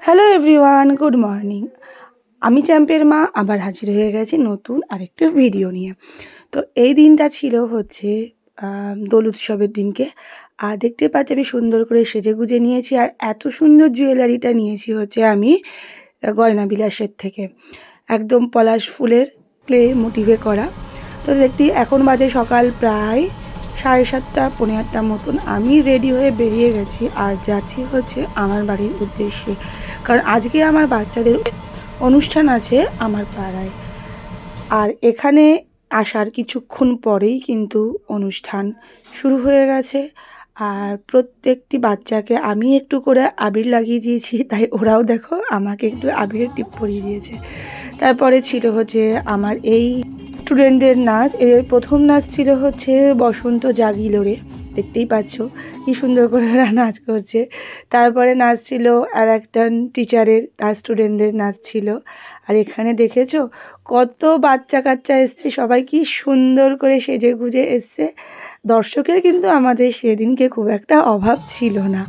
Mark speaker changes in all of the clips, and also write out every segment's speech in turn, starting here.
Speaker 1: Hello everyone good morning আমি চ্যাম্পের মা, আবার হাজির হয়ে গেছি নতুন আরেকটা ভিডিও নিয়ে। তো এই দিনটা ছিল হচ্ছে দোল উৎসবের দিনকে। আর দেখতে পাচ্ছি আমি সুন্দর করে সেজে গুজে নিয়েছি আর এত সুন্দর জুয়েলারিটা নিয়েছি হচ্ছে আমি গয়না বিলাসের থেকে। একদম পলাশ ফুলের ক্লে মোটিভে করা। তো দেখতে, এখন বাজে সকাল প্রায় সাড়ে সাতটা পনেরো আটটার মতন আমি রেডি হয়ে বেরিয়ে গেছি আর যাচ্ছি হচ্ছে আমার বাড়ির উদ্দেশ্যে। কারণ আজকে আমার বাচ্চাদের অনুষ্ঠান আছে আমার পাড়ায়। আর এখানে আসার কিছুক্ষণ পরেই কিন্তু অনুষ্ঠান শুরু হয়ে গেছে। আর প্রত্যেকটি বাচ্চাকে আমি একটু করে আবির লাগিয়ে দিয়েছি, তাই ওরাও দেখো আমাকে একটু আবিরের টিপ পরিয়ে দিয়েছে। তারপরে ছিল হচ্ছে আমার এই স্টুডেন্টদের নাচ এর প্রথম নাচ ছিল হচ্ছে বসন্ত জাগিলোরে। দেখতেই পাচ্ছ কি সুন্দর করে ওরা নাচ করছে। তারপরে নাচ ছিল আর একটা টিচারের, তার স্টুডেন্টদের নাচ ছিল। আর এখানে দেখেছ কত বাচ্চা কাচ্চা এসছে, সবাই কি সুন্দর করে সেজে গুজে এসছে। দর্শকের কিন্তু আমাদের সেদিনকে খুব একটা অভাব ছিল না।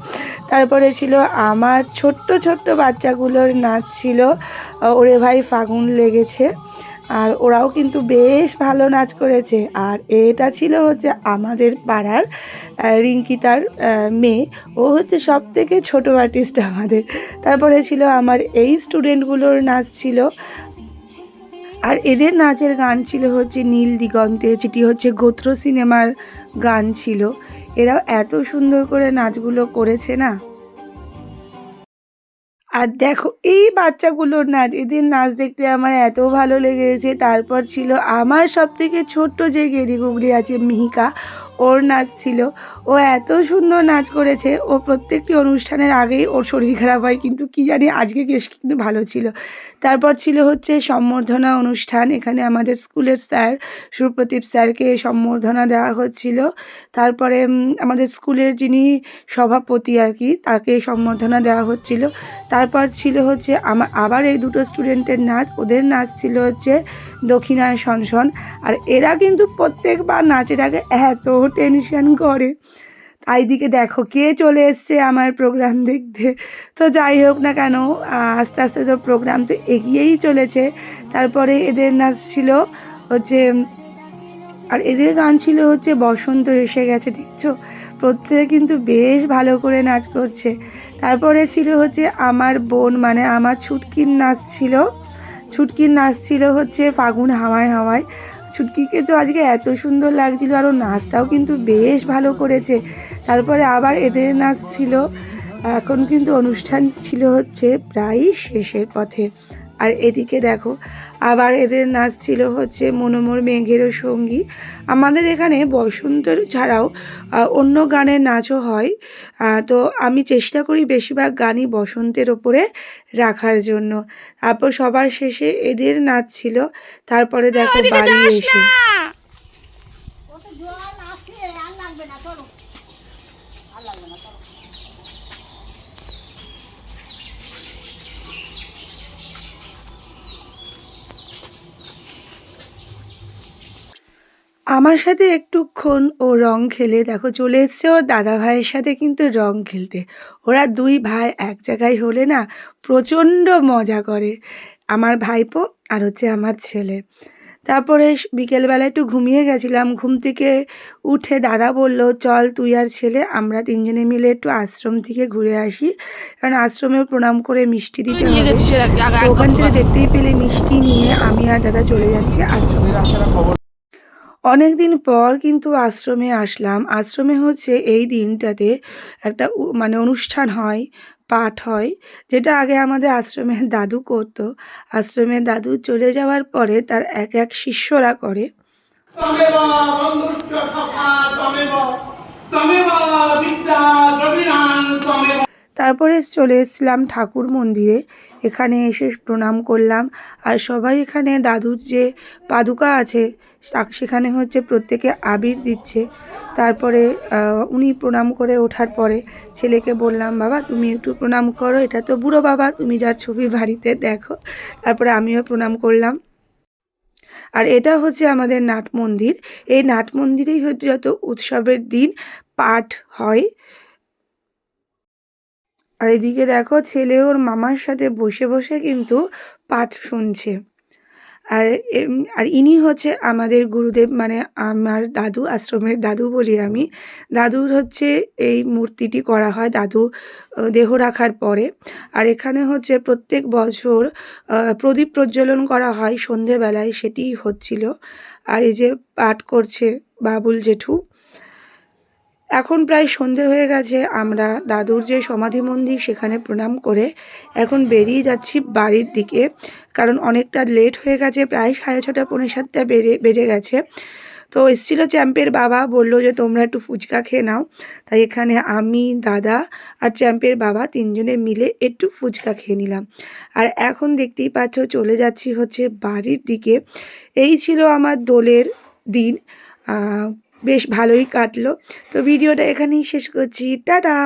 Speaker 1: তারপরে ছিল আমার ছোট্ট ছোট্ট বাচ্চাগুলোর নাচ ছিল। ওরে ভাই, ফাগুন লেগেছে। আর ওরাও কিন্তু বেশ ভালো নাচ করেছে। আর এটা ছিল হচ্ছে আমাদের পাড়ার রিঙ্কিতার মেয়ে। ও হচ্ছে সব থেকে ছোটো আর্টিস্ট আমাদের। তারপরে ছিল আমার এই স্টুডেন্টগুলোর নাচ ছিল। আর এদের নাচের গান ছিল হচ্ছে নীল দিগন্তে, যেটি হচ্ছে গোত্র সিনেমার গান ছিল। এরাও এত সুন্দর করে নাচগুলো করেছে না? আর দেখো, এই বাচ্চাগুলোর নাচ, এদের নাচ দেখতে আমার এত ভালো লেগেছে। তারপর ছিল আমার সব থেকে ছোট্ট যে গেদি গুগলি আছে মিহিকা ওর নাচ ছিল। ও এত সুন্দর নাচ করেছে, ও প্রত্যেকটি অনুষ্ঠানের আগেই ওর শরীর খারাপ হয়, কিন্তু কি জানি আজকে বেশ কিন্তু ভালো ছিল। তারপর ছিল হচ্ছে সম্বর্ধনা অনুষ্ঠান, এখানে আমাদের স্কুলের স্যার সুপ্রদীপ স্যারকে সম্বর্ধনা দেওয়া হচ্ছিল। তারপরে আমাদের স্কুলের যিনি সভাপতি আর কি, তাকে সম্বর্ধনা দেওয়া হচ্ছিল। তারপর ছিল হচ্ছে আমার আবার এই দুটো স্টুডেন্টের নাচ, ওদের নাচ ছিল হচ্ছে দক্ষিণায় শনশন আর এরা কিন্তু প্রত্যেকবার নাচের আগে এত টেনশন করে। তাই দিকে দেখো কে চলে এসছে আমার প্রোগ্রাম দেখতে। তো যাই হোক না কেন, আস্তে আস্তে তো প্রোগ্রাম তো এগিয়েই চলেছে। তারপরে এদের নাচ ছিল হচ্ছে, আর এদের গান ছিল হচ্ছে বসন্ত এসে গেছে, দেখছ? প্রত্যেকে কিন্তু বেশ ভালো করে নাচ করছে। তারপরে ছিল হচ্ছে আমার বোন মানে আমার ছুটকির নাচ ছিল। ছুটকির নাচ ছিল হচ্ছে ফাগুন হাওয়ায় হাওয়ায়। ছুটকিকে তো আজকে এত সুন্দর লাগছিল, আর ওর নাচটাও কিন্তু বেশ ভালো করেছে। তারপরে আবার এদের নাচ ছিল। এখন কিন্তু অনুষ্ঠান ছিল হচ্ছে প্রায় শেষের পথে। আর এদিকে দেখো আবার এদের নাচ ছিল হচ্ছে মনোমোর মেঘেরও সঙ্গী। আমাদের এখানে বসন্ত ছাড়াও অন্য গানের নাচও হয়। তো আমি চেষ্টা করি বেশিরভাগ গানই বসন্তের ওপরে রাখার জন্য। তারপর সবার শেষে এদের নাচ ছিল। তারপরে দেখো বাড়ি এসে আমার সাথে একটুক্ষণ ও রং খেলে দেখো চলে এসছে ওর দাদা ভাইয়ের সাথে কিন্তু রং খেলতে। ওরা দুই ভাই এক জায়গায় হলে না প্রচণ্ড মজা করে। আমার ভাইপো আর হচ্ছে আমার ছেলে। তারপরে বিকেলবেলা একটু ঘুমিয়ে গেছিলাম। ঘুম থেকে উঠে দাদা বলল চল তুই আর ছেলে আমরা তিনজনে মিলে একটু আশ্রম থেকে ঘুরে আসি। কারণ আশ্রমে প্রণাম করে মিষ্টি দিতে হবে। ওখান থেকে দেখতেই পেলে মিষ্টি নিয়ে আমি আর দাদা চলে যাচ্ছি আশ্রমে। অনেক দিন পর কিন্তু আশ্রমে আসলাম। আশ্রমে হচ্ছে এই দিনটাতে একটা মানে অনুষ্ঠান হয়, পাঠ হয়, যেটা আগে আমাদের আশ্রমের দাদু করতো। আশ্রমের দাদু চলে যাওয়ার পরে তার এক এক শিষ্যরা করে। তারপরে চলে এসেছিলাম ঠাকুর মন্দিরে। এখানে এসে প্রণাম করলাম। আর সবাই এখানে দাদুর যে পাদুকা আছে সেখানে হচ্ছে প্রত্যেকে আবির দিচ্ছে। তারপরে উনি প্রণাম করে ওঠার পরে ছেলেকে বললাম, বাবা, তুমি একটু প্রণাম করো, এটা তো বুড়ো বাবা, তুমি যার ছবি বাড়িতে দেখো। তারপরে আমিও প্রণাম করলাম। আর এটা হচ্ছে আমাদের নাট মন্দির। এই নাট মন্দিরেই হচ্ছে যত উৎসবের দিন পাঠ হয়। আর এদিকে দেখো ছেলে ওর মামার সাথে বসে বসে কিন্তু পাঠ শুনছে। আর আর ইনি হচ্ছে আমাদের গুরুদেব মানে আমার দাদু, আশ্রমের দাদু বলি আমি। দাদুর হচ্ছে এই মূর্তিটি করা হয় দাদু দেহ রাখার পরে। আর এখানে হচ্ছে প্রত্যেক বছর প্রদীপ প্রজ্বলন করা হয় সন্ধেবেলায়, সেটি হচ্ছিল। আর এই যে পাঠ করছে বাবুল জেঠু এখন প্রায় সন্ধে হয়ে গেছে, আমরা দাদুর যে সমাধি মন্দির সেখানে প্রণাম করে এখন বেরিয়ে যাচ্ছি বাড়ির দিকে। কারণ অনেকটা লেট হয়ে গেছে, প্রায় সাড়ে ছটা পৌনে সাতটা বেড়ে, বেজে গেছে। তো এসেছিল চ্যাম্পের বাবা, বলল যে, তোমরা একটু ফুচকা খেয়ে নাও। তাই এখানে আমি, দাদা আর চ্যাম্পের বাবা তিনজনে মিলে একটু ফুচকা খেয়ে নিলাম। আর এখন দেখতেই পাচ্ছ, চলে যাচ্ছি হচ্ছে বাড়ির দিকে। এই ছিল আমার দোলের দিন। বেশ ভালোই কাটলো। তো ভিডিওটা এখানেই শেষ করছি। টাটা!